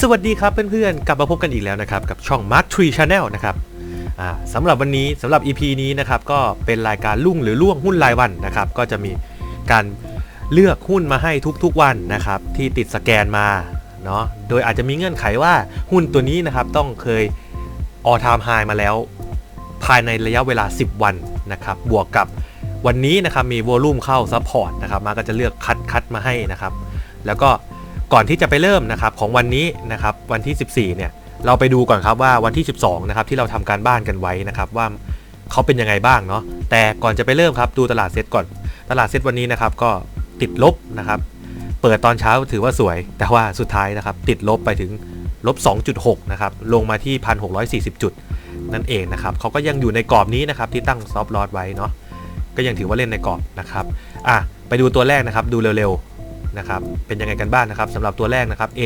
สวัสดีครับเพื่อนๆ กลับมาพบกันอีกแล้วนะครับ กับช่อง Mark Tree Channel นะครับสำหรับวันนี้สำหรับ EP นี้นะครับก็เป็นรายการลุ่งหรือล่วงหุ้นรายวันนะครับ ก็จะมีการเลือกหุ้นมาให้ทุกๆวันนะครับ ที่ติดสแกนมาเนาะโดยอาจจะมีเงื่อนไขว่าหุ้นตัวนี้นะครับต้องเคย all time high มาแล้ว ภายในระยะเวลา 10 วันนะครับ บวกกับวันนี้นะครับมีวอลุ่มเข้าซัพพอร์ตนะครับ มาก็จะเลือกคัดคัดมาให้นะครับ แล้วก็ก่อนที่จะไปเริ่มนะครับของวันนี้นะครับวันที่ 14 เนี่ยเราไปดูก่อนครับว่าวันที่ 12 นะครับที่เราทำการบ้านกันไว้นะครับว่าเขาเป็นยังไงบ้างเนาะแต่ก่อนจะไปเริ่มครับดูตลาดเซ็ตก่อน ตลาดเซ็ตวันนี้นะครับก็ติดลบนะครับ เปิดตอนเช้าถือว่าสวย แต่ว่าสุดท้ายนะครับติดลบไปถึง ลบ 2.6 นะครับ ลงมาที่ 1,640 จุด นั่นเองนะครับเขาก็ยังอยู่ในกรอบนี้นะครับ ที่ตั้งซอฟต์ลอดไว้เนาะ ก็ยังถือว่าเล่นในกรอบนะครับ อะ ไปดูตัวแรกนะครับ ดูเร็วๆ นะครับ เป็นยังไงกันบ้างนะครับสำหรับตัวแรกนะครับ A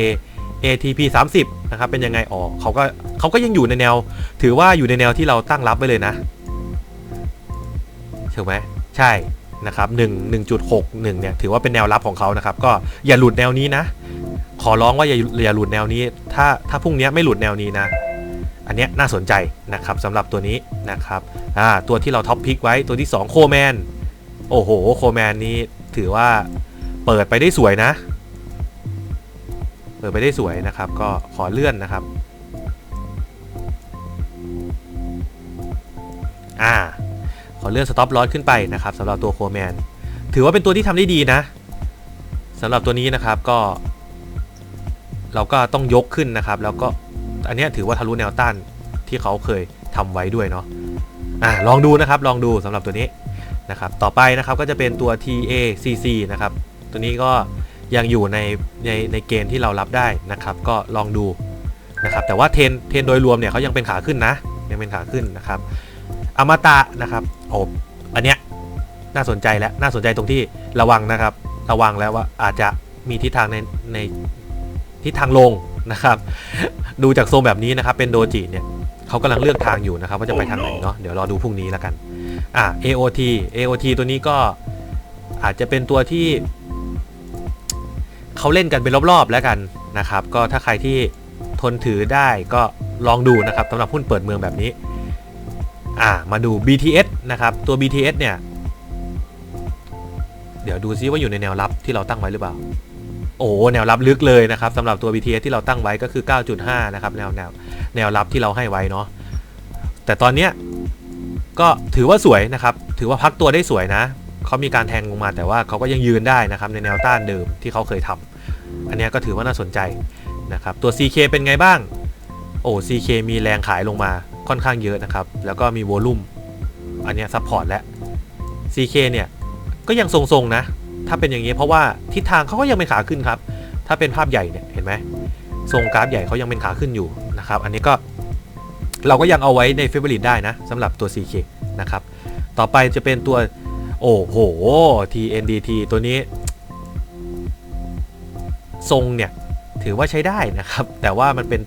ATP 30นะครับ เป็นยังไงอ๋อเขาก็เขาก็ยังอยู่ในแนว ถือว่าอยู่ในแนวที่เราตั้งรับไว้เลยนะถูกไหม ใช่ นะครับ1 1.61เนี่ยถือว่าเป็นแนวรับของเขานะครับก็อย่าหลุดแนวนี้นะ ขอร้องว่าอย่าอย่าหลุดแนวนี้ ถ้าถ้าพรุ่งนี้ไม่หลุดแนวนี้นะอันนี้น่าสนใจนะครับสำหรับตัวนี้นะครับอ่าตัวที่เราท็อปพิกไว้ตัวที่ 2 โคแมนโอ้โหโคแมนนี้ถือว่าเปิดไปได้สวยนะ เปิดไปได้สวยนะครับ ก็ขอเลื่อนนะครับอ่า ขอเลื่อนสต็อปลอสขึ้นไปนะครับสำหรับตัวโคแมนถือว่าเป็นตัวที่ทำได้ดีนะสำหรับตัวนี้นะครับก็ เราก็ต้องยกขึ้นนะครับ แล้วก็อันนี้ถือว่าทะลุแนวต้านที่เขาเคยทำไว้ด้วยเนาะอ่าลองดูนะครับลองดูสำหรับตัวนี้นะครับต่อไปนะครับก็จะเป็นตัว TACC นะครับตัวนี้ก็ยังอยู่ในในในเกณฑ์ที่เรารับได้นะครับ ก็ลองดูนะครับแต่ว่าเทนเทนโดยรวมเนี่ยเขายังเป็นขาขึ้นนะยังเป็นขาขึ้นนะครับ อมตะนะครับโอ้อันเนี้ยน่าสนใจแล้วน่าสนใจตรงที่ระวังนะครับ ระวังแล้วว่าอาจจะมีทิศทางในในทิศทางลงนะครับ ดูจากโซนแบบนี้นะครับ เป็นโดจิเนี่ยเขากำลังเลือกทางอยู่นะครับ ว่าจะไปทางไหนเนาะเดี๋ยวรอดูพรุ่งนี้แล้วกันอะ AOT AOT ตัวนี้ก็อาจจะเป็นตัวที่เขาเล่นกันเป็นรอบๆแล้วกันนะครับ ก็ถ้าใครที่ทนถือได้ก็ลองดูนะครับสำหรับหุ้นเปิดเมืองแบบนี้ อ่ามาดู BTS นะครับตัว BTS เนี่ย เดี๋ยวดูซิว่าอยู่ในแนวรับที่เราตั้งไว้หรือเปล่า โอ้แนวรับลึกเลยนะครับสำหรับตัว BTS ที่เราตั้งไว้ก็คือ 9.5 นะครับแนวแนวแนวรับที่เราให้ไว้เนาะแต่ตอนเนี้ยก็ถือว่าสวยนะครับ ถือว่าพักตัวได้สวยนะเขามีการแทงลงมาแต่ว่าเขาก็ยังยืนได้นะครับในแนวต้านเดิมที่เขาเคยทำอันนี้ก็ถือว่าน่าสนใจนะครับตัว CK เป็นไงบ้าง โอ้ CK มีแรงขายลงมา ค่อนข้างเยอะนะครับ แล้วก็มีโวลุ่มอันนี้ซัพพอร์ตและ CK เนี่ย ก็ยังทรงๆนะ ถ้าเป็นอย่างนี้เพราะว่าทิศทางเขาก็ยังเป็นขาขึ้นครับ ถ้าเป็นภาพใหญ่เนี่ยเห็นไหมทรงกราฟใหญ่เขายังเป็นขาขึ้นอยู่นะครับ อันนี้ก็เราก็ยังเอาไว้ในเฟเวอร์ได้นะสำหรับตัว CK นะครับ ต่อไปจะเป็นตัวโอ้โห TNDT ตัวนี้ ทรงเนี่ย ถือว่าใช้ได้นะครับ แต่ว่ามันเป็น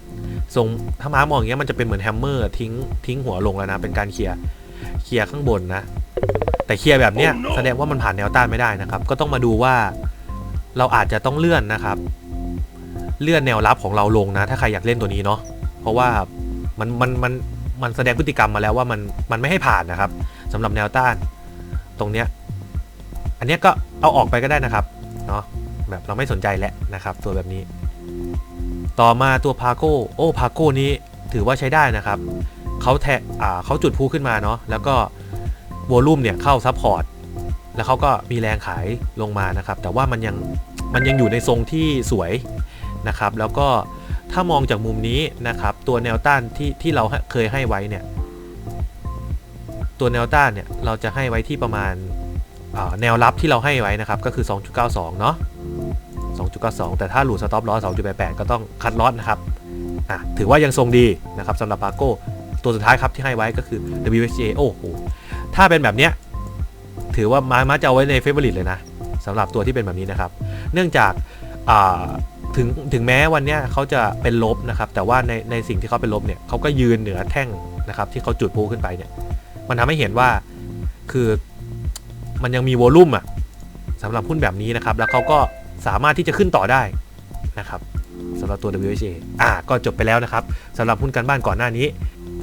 ทรงถ้ามามองอย่างเงี้ยมันจะเป็นเหมือนแฮมเมอร์ทิ้งทิ้งหัวลงแล้วนะ เป็นการเคลียร์เคลียร์ข้างบนนะ แต่เคลียร์แบบเนี้ยแสดงว่ามันผ่านแนวต้านไม่ได้นะครับ ก็ต้องมาดูว่าเราอาจจะต้องเลื่อนนะครับ เลื่อนแนวรับของเราลงนะ ถ้าใครอยากเล่นตัวนี้เนาะเพราะว่ามันมันมันมันแสดงพฤติกรรมมาแล้วว่ามันมันไม่ให้ผ่านนะครับสำหรับแนวต้าน ตรงเนี้ยอันเนี้ยก็เอาออกไปก็ได้นะครับเนาะแบบเราไม่สนใจแล้วนะครับ ตัวแบบนี้ ต่อมาตัวพาโก้โอ้พาโก้นี้ถือว่าใช้ได้นะครับเขาแทะเขาจุดพูขึ้นมาเนาะแล้วก็วอลุ่มเนี่ยเข้าซัพพอร์ตแล้วเขาก็มีแรงขายลงมานะครับ แต่ว่ามันยังมันยังอยู่ในทรงที่สวยนะครับ แล้วก็ถ้ามองจากมุมนี้นะครับ ตัวแนวต้านที่ที่เราเคยให้ไว้เนี่ย ตัวแนวต้านเนี่ยเราจะให้ไว้ที่ประมาณแนวรับที่เราให้ไว้นะครับ ก็คือ 2.92 เนาะ 2.92 แต่ถ้าหลุดสต็อปลอส2.88 ก็ต้องคัดลอสนะครับอะถือว่ายังทรงดีนะครับสำหรับปาโก้ตัวสุดท้ายครับที่ให้ไว้ก็คือ WHA โอ้โห ถ้าเป็นแบบเนี้ยถือว่ามามาจะเอาไว้ในเฟเวอร์ลิตเลยนะสำหรับตัวที่เป็นแบบนี้นะครับ เนื่องจากถึงถึงแม้วันเนี้ยเขาจะเป็นลบนะครับ แต่ว่าในในสิ่งที่เขาเป็นลบเนี่ยเขาก็ยืนเหนือแท่งนะครับ ที่เขาจุดพูขึ้นไปเนี่ย มันทำให้เห็นว่าคือมันยังมีโวลุ่มอะสำหรับหุ้นแบบนี้นะครับ แล้วเขาก็ สามารถที่จะขึ้นต่อได้นะครับสำหรับตัว WHA อ่าก็จบไปแล้วนะครับสำหรับหุ้นการบ้านก่อนหน้านี้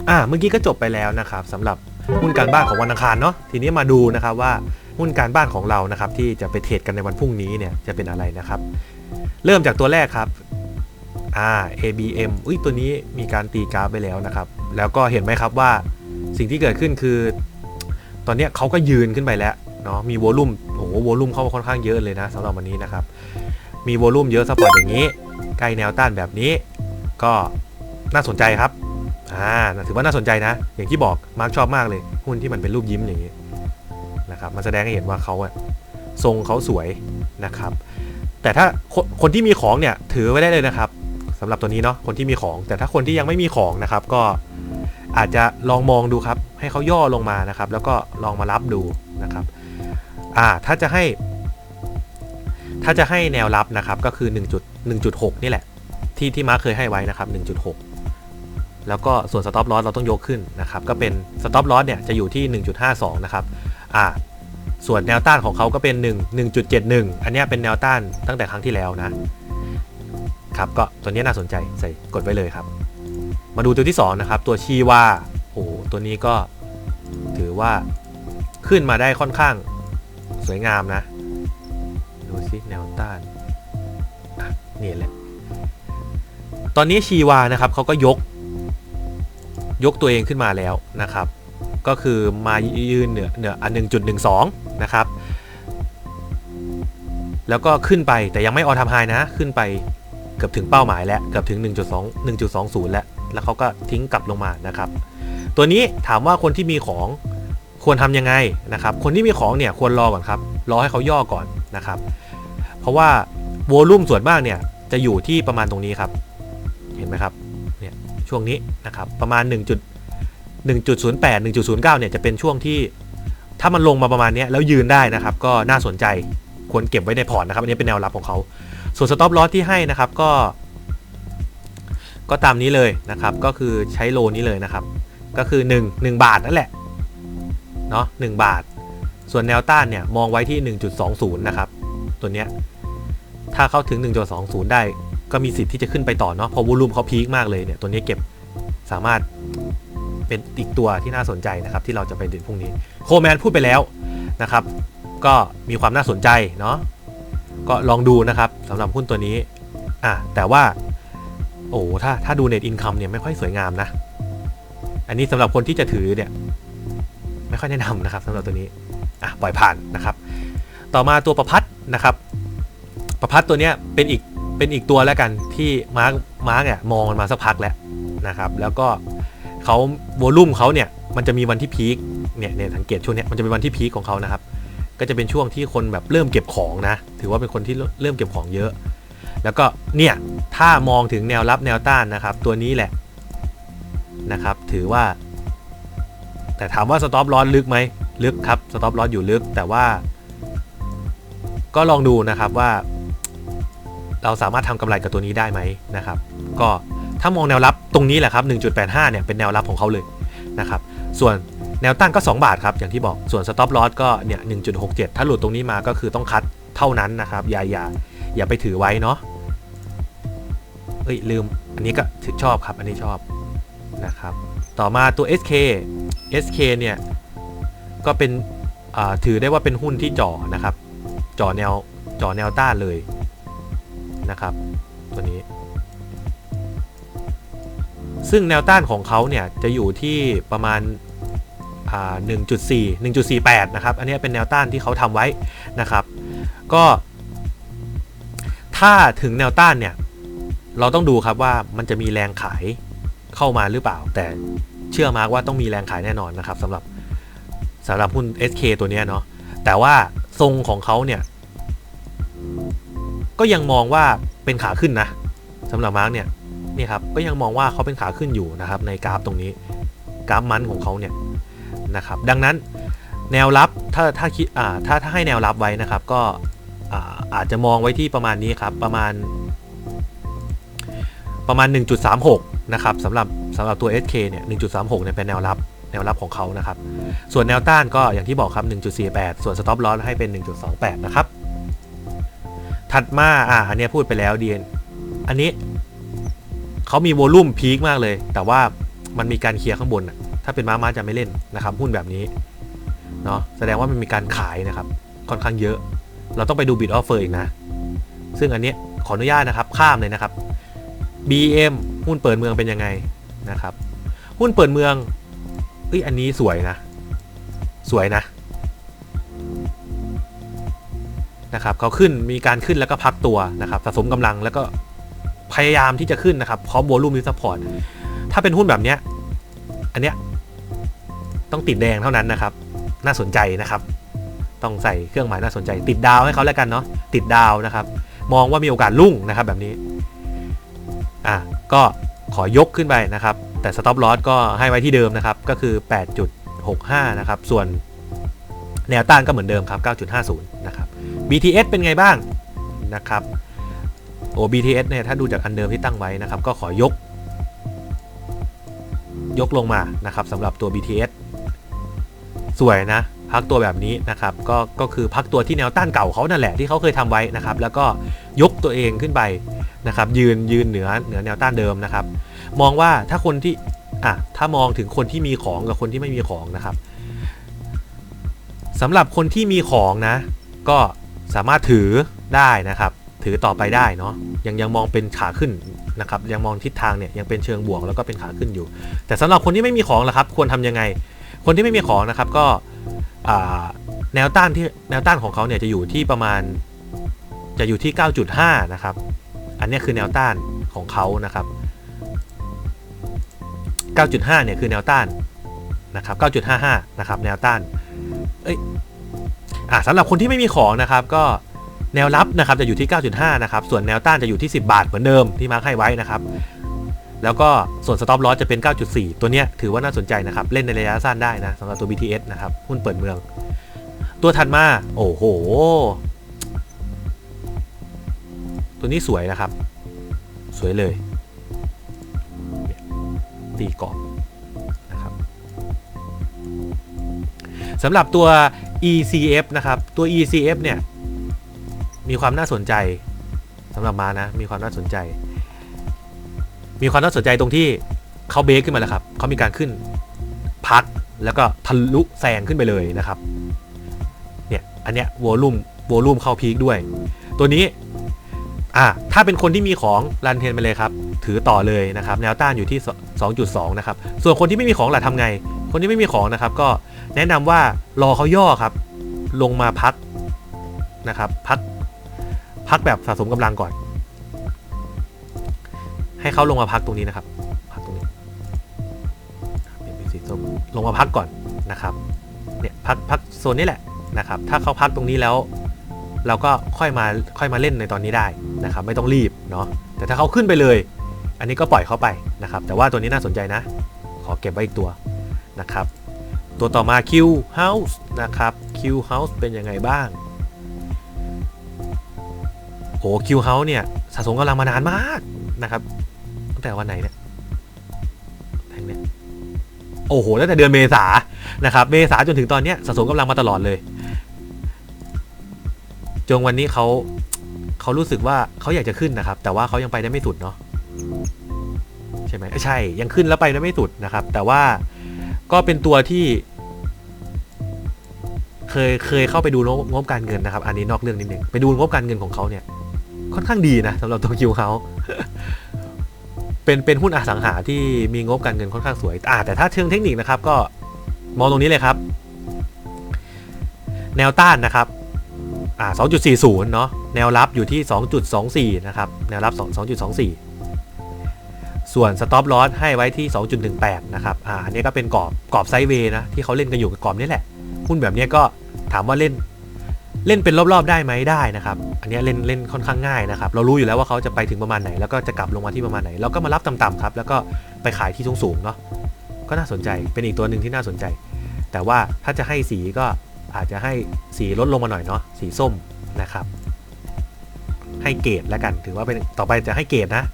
อ่าเมื่อกี้ก็จบไปแล้วนะครับสำหรับหุ้นการบ้านของวันอังคารเนาะทีนี้มาดูนะครับว่าหุ้นการบ้านของเรานะครับที่จะไปเทรดกันในวันพรุ่งนี้เนี่ยจะเป็นอะไรนะครับ เริ่มจากตัวแรกครับอ่า ABM อุ้ยตัวนี้มีการตีกราฟไปแล้วนะครับ แล้วก็เห็นไหมครับว่าสิ่งที่เกิดขึ้นคือ ตอนนี้เขาก็ยืนขึ้นไปแล้ว เนาะมีโวลุ่มโอ้โหโวลุ่มเข้ามาค่อนข้างเยอะเลยนะสำหรับวันนี้นะครับ มีโวลุ่มเยอะสปอร์ตอย่างนี้ ใกล้แนวต้านแบบนี้ ก็น่าสนใจครับอ่าถือว่าน่าสนใจนะ อย่างที่บอกมาร์คชอบมากเลยหุ้นที่มันเป็นรูปยิ้มอย่างนี้นะครับมันแสดงให้เห็นว่าเขาอะทรงเขาสวยนะครับ แต่ถ้าคนคนที่มีของเนี่ยถือไว้ได้เลยนะครับสำหรับตัวนี้เนาะคนที่มีของ แต่ถ้าคนที่ยังไม่มีของนะครับ ก็อาจจะลองมองดูครับ ให้เขาย่อลงมานะครับ แล้วก็ลองมารับดูนะครับ อ่าถ้าจะให้ ถ้าจะให้แนวรับนะครับก็คือ 1 1.6 นี่แหละ ที่ที่มาร์คเคยให้ไว้นะครับ 1.6 แล้วก็ส่วน stop loss เราต้องยกขึ้นนะครับ ก็เป็น stop loss เนี่ยจะอยู่ที่ 1.52 นะครับอ่าส่วนแนวต้านของเขาก็เป็น 1 1.71 อันนี้เป็นแนวต้านตั้งแต่ครั้งที่แล้วนะครับก็ตัวนี้น่าสนใจใส่กดไว้เลยครับ มาดูตัวที่ 2 นะครับ ตัวชีวาโอ้ตัวนี้ก็ถือว่าขึ้นมาได้ค่อนข้าง สวยงามนะ ดูซิแนวต้านนี่แหละ ตอนนี้ชีวานะครับเขาก็ยก ยกตัวเองขึ้นมาแล้วนะครับ ก็คือมายืนเหนือเหนืออันหนึ่งจุดหนึ่งสองนะครับ แล้วก็ขึ้นไปแต่ยังไม่ออทำไฮนะ ขึ้นไปเกือบถึงเป้าหมายแล้วเกือบถึง 1.2 1.20 แล้ว แล้วเขาก็ทิ้งกลับลงมานะครับ ตัวนี้ถามว่าคนที่มีของ ควรทำยังไงนะครับ คนที่มีของเนี่ยควรรอก่อนครับ รอให้เขาย่อก่อนนะครับ เพราะว่าโวลุ่มส่วนมากเนี่ยจะอยู่ที่ประมาณตรงนี้ครับ เห็นไหมครับ เนี่ยช่วงนี้นะครับประมาณ 1. 1.08 1.09 เนี่ยจะเป็นช่วงที่ถ้ามันลงมาประมาณนี้แล้วยืนได้นะครับ ก็น่าสนใจควรเก็บไว้ในพอร์ตนะครับอันนี้เป็นแนวรับของเขา ส่วนสต็อปลอสที่ให้นะครับก็ ก็ตามนี้เลยนะครับ ก็คือใช้โลนี้เลยนะครับ ก็คือ 1 1 บาทนั่นแหละ เนาะ1บาท ส่วนแนวต้านเนี่ยมองไว้ที่ 1.20 นะครับ ตัวเนี้ยถ้าเข้าถึง 1.20 ได้ก็มีสิทธิ์ที่จะขึ้นไปต่อเนาะพราะวอลุ่มเขาพีคมากเลยเนี่ยตัวนี้เก็บสามารถเป็นอีกตัวที่น่าสนใจนะครับที่เราจะไปดูพรุ่งนี้โคแมนพูดไปแล้วนะครับ ก็มีความน่าสนใจเนาะก็ลองดูนะครับสำหรับหุ้นตัวนี้อะแต่ว่า โอ้ถ้าถ้าดูเน็ตอินคัมเนี่ยไม่ค่อยสวยงามนะ อันนี้สำหรับคนที่จะถือเนี่ย ไม่ค่อยแนะนำนะครับสำหรับตัวนี้อะปล่อยผ่านนะครับ ต่อมาตัวประพัดนะครับ ประพัดตัวเนี้ยเป็นอีกเป็นอีกตัวแล้วกันที่มาร์กมาร์กเนี่ยมองมันมาสักพักแล้วนะครับ แล้วก็เขาโวลุ่มเขาเนี่ยมันจะมีวันที่พีคเนี่ยเนี่ยสังเกตช่วงเนี้ยมันจะเป็นวันที่พีคของเขานะครับ ก็จะเป็นช่วงที่คนแบบเริ่มเก็บของนะ ถือว่าเป็นคนที่เริ่มเก็บของเยอะ แล้วก็เนี่ยถ้ามองถึงแนวรับแนวต้านนะครับ ตัวนี้แหละนะครับ ถือว่า แต่ถามว่าสต็อปลอสลึกไหมลึกครับสต็อปลอสอยู่ลึกแต่ว่า ก็ลองดูนะครับว่า เราสามารถทำกำไรกับตัวนี้ได้ไหมนะครับ ก็ถ้ามองแนวรับตรงนี้แหละครับ 1.85 เนี่ยเป็นแนวรับของเขาเลยนะครับ ส่วนแนวต้านก็ 2 บาทครับ อย่างที่บอกส่วน stop loss ก็เนี่ย 1.67 ถ้าหลุดตรงนี้มาก็คือต้องคัดเท่านั้นนะครับ อย่าอย่าอย่าไปถือไว้เนาะเอ้ยลืม อันนี้ก็ถือชอบครับ อันนี้ชอบนะครับ ต่อมาตัว SK SK เนี่ย ก็เป็นถือได้ว่าเป็นหุ้นที่จ่อนะครับ จ่อแนวจ่อแนวต้านเลยนะครับ ตัวนี้ ซึ่งแนวต้านของเขาเนี่ยจะอยู่ที่ประมาณ1.4 1.48 นะครับ อันนี้เป็นแนวต้านที่เขาทำไว้นะครับ ก็ ถ้าถึงแนวต้านเนี่ย เราต้องดูครับว่ามันจะมีแรงขายเข้ามาหรือเปล่า แต่ เชื่อมากว่าต้องมีแรงขายแน่นอนนะครับสำหรับสำหรับหุ้น SK ตัวนี้เนาะแต่ว่าทรงของเขาเนี่ย ก็ยังมองว่าเป็นขาขึ้นนะสำหรับมาร์กเนี่ยนี่ครับก็ยังมองว่าเขาเป็นขาขึ้นอยู่นะครับ ในกราฟตรงนี้กราฟมันของเขาเนี่ยนะครับ ดังนั้นแนวรับถ้าถ้าคิดอ่าถ้าถ้าให้แนวรับไว้นะครับ ก็อาอาจจะมองไว้ที่ประมาณนี้ครับประมาณ ประมาณ 1.36 นะครับสำหรับ สำหรับตัว SK เนี่ย1.36เนี่ยเป็นแนวรับแนวรับของเขานะครับ ส่วนแนวต้านก็อย่างที่บอกครับ 1.48 ส่วน stop loss ให้เป็น 1.28 นะครับ ถัดมาอะอันนี้พูดไปแล้วดีนอันนี้เขามีโวลุ่มพีคมากเลย แต่ว่ามันมีการเคลียร์ข้างบน ถ้าเป็นม้าม้าจะไม่เล่นนะครับ หุ้นแบบนี้เนาะแสดงว่ามันมีการขายนะครับ ค่อนข้างเยอะ เราต้องไปดูบิดออฟเฟอร์อีกนะ ซึ่งอันนี้ขออนุญาตนะครับข้ามเลยนะครับ BM หุ้นเปิดเมืองเป็นยังไง นะครับ หุ้นเปิดเมืองเอ้ยอันนี้สวยนะ สวยนะนะครับเขาขึ้นมีการขึ้นแล้วก็พักตัวนะครับสะสมกำลังแล้วก็พยายามที่จะขึ้นนะครับพร้อมโวลูมที่ซัพพอร์ตถ้าเป็นหุ้นแบบเนี้ยอันเนี้ยต้องติดแดงเท่านั้นนะครับ น่าสนใจนะครับ ต้องใส่เครื่องหมายน่าสนใจ ติดดาวให้เขาแล้วกันเนาะติดดาวนะครับ มองว่ามีโอกาสรุ่งนะครับแบบนี้อะก็ ขอยกขึ้นไปนะครับ แต่ stop loss ก็ให้ไว้ที่เดิมนะครับ ก็คือ 8.65 นะครับ ส่วนแนวต้านก็เหมือนเดิมครับ 9.50 นะครับ BTS เป็นไงบ้างนะครับโอ้ BTS เนี่ยถ้าดูจากอันเดิมที่ตั้งไว้นะครับ ก็ขอยก ยกลงมานะครับสำหรับตัว BTS สวยนะ พักตัวแบบนี้นะครับก็ก็คือพักตัวที่แนวต้านเก่าเขานั่นแหละที่เขาเคยทำไว้นะครับ แล้วก็ยกตัวเองขึ้นไป นะครับยืนยืนเหนือเหนือแนวต้านเดิมนะครับ มองว่าถ้าคนที่อะถ้ามองถึงคนที่มีของกับคนที่ไม่มีของนะครับสำหรับคนที่มีของนะ ก็สามารถถือได้นะครับ ถือต่อไปได้เนาะยังยังมองเป็นขาขึ้นนะครับ ยังมองทิศทางเนี่ยยังเป็นเชิงบวกแล้วก็เป็นขาขึ้นอยู่ แต่สำหรับคนที่ไม่มีของล่ะครับ ควรทำยังไง คนที่ไม่มีของนะครับก็แนวต้านที่แนวต้านของเขาเนี่ยจะอยู่ที่ประมาณจะอยู่ที่ 9.5 นะครับ อันนี้คือแนวต้านของเขานะครับ 9.5 เนี่ยคือแนวต้านนะครับ 9.55 นะครับ แนวต้าน เอ้ย อ่าสำหรับคนที่ไม่มีของนะครับ ก็แนวรับนะครับจะอยู่ที่ 9.5 นะครับ ส่วนแนวต้านจะอยู่ที่ 10 บาทเหมือนเดิมที่มาร์คให้ไว้นะครับ แล้วก็ส่วน stop loss จะเป็น 9.4 ตัวเนี้ยถือว่าน่าสนใจนะครับ เล่นในระยะสั้นได้นะสำหรับตัว BTS นะครับ หุ้นเปิดเมือง ตัวถัดมา โอ้โห ตัวนี้สวยนะครับ สวยเลยตีกรอบนะครับสำหรับตัว ECF นะครับ ตัว ECF เนี่ย มีความน่าสนใจสำหรับมานะ มีความน่าสนใจ มีความน่าสนใจตรงที่เขาเบรกขึ้นมาแล้วครับเขามีการขึ้นพักแล้วก็ทะลุแซงขึ้นไปเลยนะครับ เนี่ย อันเนี้ยวอลุ่มวอลุ่มเข้าพีคด้วย ตัวนี้ อะถ้าเป็นคนที่มีของรันเทนไปเลยครับ ถือต่อเลยนะครับ แนวต้านอยู่ที่ 2.2 นะครับ ส่วนคนที่ไม่มีของล่ะทำไง คนที่ไม่มีของนะครับ ก็แนะนำว่ารอเขาย่อครับ ลงมาพักนะครับ พัก พักแบบสะสมกำลังก่อน ให้เขาลงมาพักตรงนี้นะครับ พักตรงนี้เป็นสีส้มลงมาพักก่อนนะครับ เนี่ยพักพักโซนนี้แหละนะครับ ถ้าเขาพักตรงนี้แล้ว เราก็ค่อยมาค่อยมาเล่นในตอนนี้ได้นะครับไม่ต้องรีบเนาะแต่ถ้าเขาขึ้นไปเลย อันนี้ก็ปล่อยเขาไปนะครับแต่ว่าตัวนี้น่าสนใจนะ ขอเก็บไว้อีกตัวนะครับ ตัวต่อมา Q House นะครับ Q House เป็นยังไงบ้างโห Q House เนี่ยสะสมกำลังมานานมากนะครับตั้งแต่วันไหนเนี่ยแทงเนี่ยโอ้โหตั้งแต่เดือนเมษานะครับเมษาจนถึงตอนเนี้ยสะสมกำลังมาตลอดเลย จนวันนี้เขาเขารู้สึกว่าเขาอยากจะขึ้นนะครับ แต่ว่าเขายังไปได้ไม่สุดเนาะใช่ไหมใช่ยังขึ้นแล้วไปได้ไม่สุดนะครับ แต่ว่าก็เป็นตัวที่ เคยเคยเข้าไปดูงบการเงินนะครับ อันนี้นอกเรื่องนิดนึงไปดูงบการเงินของเขาเนี่ยค่อนข้างดีนะสำหรับตัวคิวเขาเป็นเป็นหุ้นอสังหาที่มีงบการเงินค่อนข้างสวยอ่าแต่ถ้าเชิงเทคนิคนะครับ ก็มองตรงนี้เลยครับ แนวต้านนะครับ อ่า2.40 เนาะแนวรับอยู่ที่ 2.24 นะครับ แนวรับ2 2.24 ส่วน stop loss ให้ไว้ที่ 2.18 นะครับ อ่า อันนี้ก็เป็นกรอบ กรอบไซด์เวย์นะ ที่เขาเล่นกันอยู่กับกรอบนี้แหละ หุ้นแบบนี้ก็ถามว่าเล่น เล่นเป็นรอบๆได้ไหมได้นะครับ อันนี้เล่นเล่นค่อนข้างง่ายนะครับ เรารู้อยู่แล้วว่าเขาจะไปถึงประมาณไหน แล้วก็จะกลับลงมาที่ประมาณไหนเราก็มารับต่ำๆครับ แล้วก็ไปขายที่สูงๆเนาะ ก็น่าสนใจ เป็นอีกตัวหนึ่งที่น่าสนใจ แต่ว่าถ้าจะให้สีก็ อาจจะให้สีลดลงมาหน่อยเนาะสีส้มนะครับ ให้เกรดแล้วกันถือว่าเป็นต่อไปจะให้เกรดนะ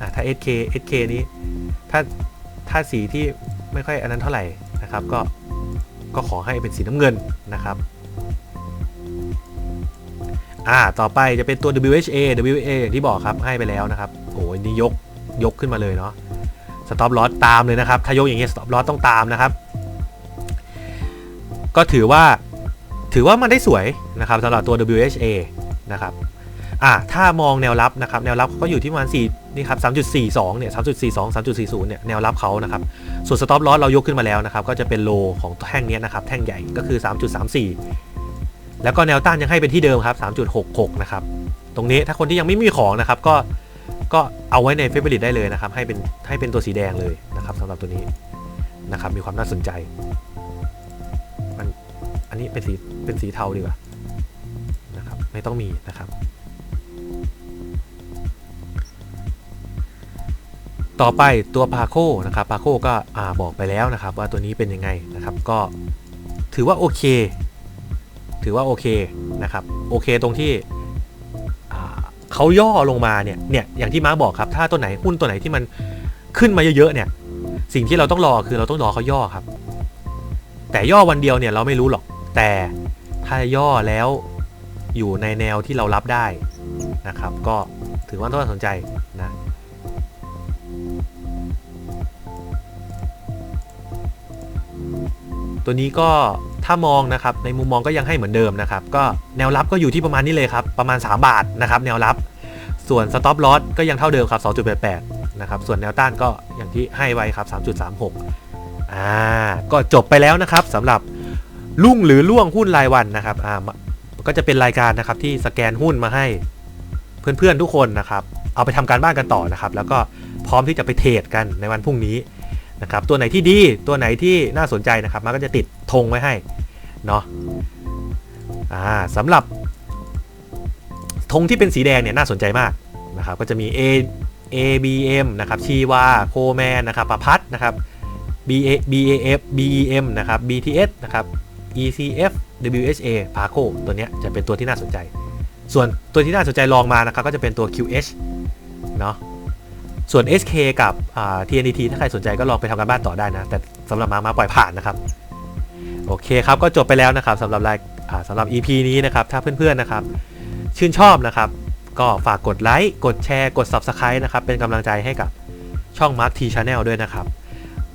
อะถ้า SK SK นี้ถ้าถ้าสีที่ไม่ค่อยอันนั้นเท่าไหร่นะครับ ก็ก็ขอให้เป็นสีน้ำเงินนะครับอ่าต่อไปจะเป็นตัว WHA WHA อย่างที่บอกครับให้ไปแล้วนะครับโอ้ยนี่ยกยกขึ้นมาเลยเนาะสต็อปลอสตามเลยนะครับ ถ้ายกอย่างเงี้ยสต็อปลอสต้องตามนะครับ ก็ถือว่าถือว่ามันได้สวยนะครับสำหรับตัว WHA นะครับอ่าถ้ามองแนวรับนะครับแนวรับก็อยู่ที่ประมาณ4นี่ครับ3.42เนี่ย3.42 3.40เนี่ยแนวรับเขานะครับส่วนสต็อปลอสเรายกขึ้นมาแล้วนะครับก็จะเป็นโลของแท่งนี้นะครับแท่งใหญ่ก็คือ 3.34 แล้วก็แนวต้านยังให้เป็นที่เดิมครับ 3.66 นะครับตรงนี้ถ้าคนที่ยังไม่มีของนะครับก็ก็เอาไว้ในเฟเ r อร์ได้เลยนะครับให้เป็นให้เป็นตัวสีแดงเลยนะครับสำหรับตัวนี้นะครับมีความน่าสนใจ อันนี้เป็นสีเป็นสีเทาดีกว่านะครับ ไม่ต้องมีนะครับ ต่อไปตัวพาโคนะครับพาโคก็อ่าบอกไปแล้วนะครับ ว่าตัวนี้เป็นยังไงนะครับ ก็ถือว่าโอเค ถือว่าโอเคนะครับ โอเคตรงที่เขาย่อลงมาเนี่ย เนี่ย อย่างที่มาบอกครับ ถ้าตัวไหนหุ้นตัวไหนที่มันขึ้นมาเยอะๆเนี่ย สิ่งที่เราต้องรอคือเราต้องรอเขาย่อครับ แต่ย่อวันเดียวเนี่ยเราไม่รู้หรอก แต่ถ้าย่อแล้วอยู่ในแนวที่เรารับได้นะครับ ก็ถือว่าต้องน่าสนใจนะตัวนี้ก็ถ้ามองนะครับในมุมมองก็ยังให้เหมือนเดิมนะครับ ก็แนวรับก็อยู่ที่ประมาณนี้เลยครับประมาณ 3 บาทนะครับ แนวรับ ส่วน stop loss ก็ยังเท่าเดิมครับ 2.88 นะครับ ส่วนแนวต้านก็อย่างที่ให้ไว้ครับ 3.36 อ่าก็จบไปแล้วนะครับสำหรับ ลุ่งหรือล่วงหุ้นรายวันนะครับอ่าก็จะเป็นรายการนะครับที่สแกนหุ้นมาให้เพื่อนๆทุกคนนะครับ เอาไปทำการบ้านกันต่อนะครับ แล้วก็พร้อมที่จะไปเทรดกันในวันพรุ่งนี้นะครับ ตัวไหนที่ดีตัวไหนที่น่าสนใจนะครับ มันก็จะติดธงไว้ให้เนาะอ่าสำหรับธงที่เป็นสีแดงเนี่ยน่าสนใจมากนะครับ ก็จะมี A ABM นะครับชีวาโคแมนนะครับประพัดนะครับ BA BAF BEM นะครับ BTS นะครับ ECF WHA พาโคตัวนี้จะเป็นตัวที่น่าสนใจ ส่วนตัวที่น่าสนใจลองมานะครับก็จะเป็นตัว QH เนาะส่วน SK กับ TNT ถ้าใครสนใจก็ลองไปทำการบ้านต่อได้นะ แต่สำหรับมามาปล่อยผ่านนะครับ โอเคครับ ก็จบไปแล้วนะครับสำหรับรายสำหรับ EP นี้นะครับ ถ้าเพื่อนๆนะครับ ชื่นชอบนะครับ ก็ฝากกดไลค์ กดแชร์ กด Subscribe นะครับ เป็นกำลังใจให้กับช่อง Mark T Channel ด้วยนะครับ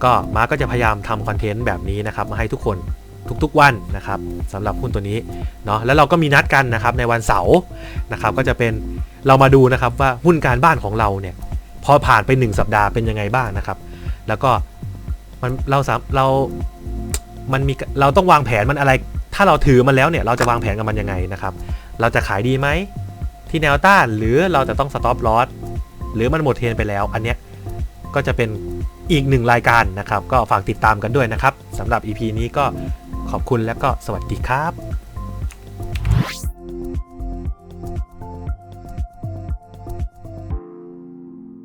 ก็มาร์กก็จะพยายามทำคอนเทนต์แบบนี้นะครับ มาให้ทุกคน ทุกๆวันนะครับสำหรับหุ้นตัวนี้เนาะแล้วเราก็มีนัดกันนะครับในวันเสาร์นะครับก็จะเป็นเรามาดูนะครับว่าหุ้นการบ้านของเราเนี่ยพอผ่านไป 1 สัปดาห์เป็นยังไงบ้างนะครับ แล้วก็มันเราสามเรา มันมีเราต้องวางแผนมันอะไร ถ้าเราถือมันแล้วเนี่ยเราจะวางแผนกับมันยังไงนะครับ เราจะขายดีไหมที่แนวต้านหรือเราจะต้องสต็อปลอสหรือมันหมดเทรนไปแล้ว อันเนี้ยก็จะเป็น อีกหนึ่งรายการนะครับ ก็ฝากติดตามกันด้วยนะครับสำหรับ EP นี้ก็ขอบคุณและก็สวัสดีครับ